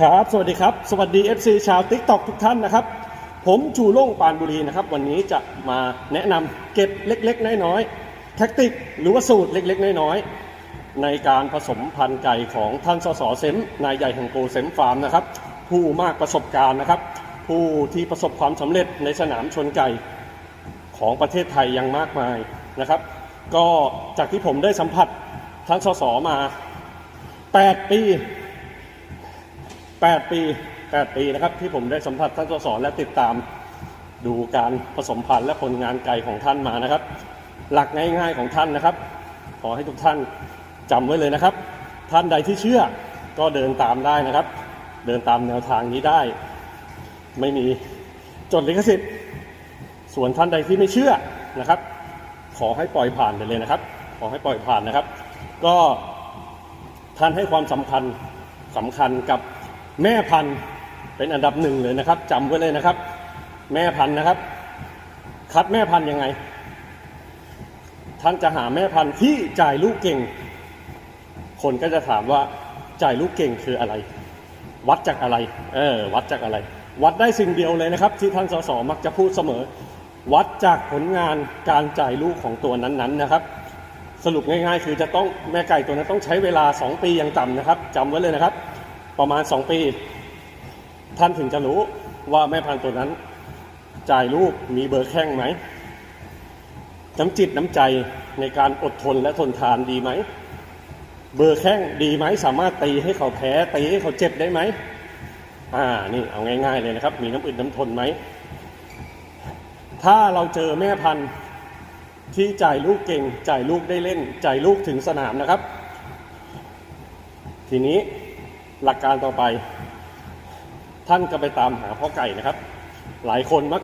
ครับ สวัสดีครับ สวัสดี FC ชาว TikTok ทุกท่านนะครับ ผมจูโล่งปานบุรีนะครับ วันนี้จะมาแนะนำเก็บเล็กๆ น้อยๆ แท็กติกหรือว่าสูตรเล็กๆ น้อยๆ ในการผสมพันธุ์ไก่ของท่านสสเซมนายใหญ่แห่งโกเซมฟาร์มนะครับ ผู้มากประสบการณ์นะครับ ผู้ที่ประสบความสำเร็จในสนามชนไก่ของประเทศไทยยังมากมายนะครับ ก็จากที่ผมได้สัมผัสท่านสสมา 8 ปี 8 ปี 8 ปีนะครับที่ผมได้สัมผัสท่านสสและติดตามดูการผสมพันธุ์และผลงานไก่ของท่านมานะครับ หลักง่ายๆของท่านนะครับ ขอให้ทุกท่านจำไว้เลยนะครับ ท่านใดที่เชื่อก็เดินตามได้นะครับ เดินตามแนวทางนี้ได้ ไม่มีจดลิขสิทธิ์ ส่วนท่านใดที่ไม่เชื่อนะครับ ขอให้ปล่อยผ่านไปเลยนะครับ ขอให้ปล่อยผ่านนะครับ ก็ท่านให้ความสำคัญสำคัญกับ แม่พันธุ์เป็นอันดับหนึ่งเลยนะครับจำไว้เลยนะครับ แม่พันธุ์นะครับ คัดแม่พันธุ์ยังไง ท่านจะหาแม่พันธุ์ที่จ่ายลูกเก่ง คนก็จะถามว่าจ่ายลูกเก่งคืออะไร วัดจากอะไร เออวัดจากอะไร วัดได้สิ่งเดียวเลยนะครับ ที่ท่านสสมักจะพูดเสมอ วัดจากผลงานการจ่ายลูกของตัวนั้นๆนะครับ สรุปง่ายๆ คือจะต้องแม่ไก่ตัวนั้นต้องใช้เวลา 2 ปีอย่างต่ำนะครับจำไว้เลยนะครับ ประมาณ 2 ปี ท่านถึงจะรู้ว่าแม่พันธุ์ตัวนั้น จ่ายลูกมีเบอร์แข้งไหมน้ำจิตน้ำใจในการอดทนและทนทานดีไหม เบอร์แข้งดีไหมสามารถตีให้เขาแพ้ตีให้เขาเจ็บได้ไหมอ่านี่เอาง่าย ๆเลยนะครับ มีน้ำอึดน้ำทนไหม ถ้าเราเจอแม่พันธุ์ที่จ่ายลูกเก่ง จ่ายลูกได้เล่น จ่ายลูกถึงสนามนะครับ ทีนี้ หลักการต่อไป ท่านก็ไปตามหาพ่อไก่นะครับ หลายคนมัก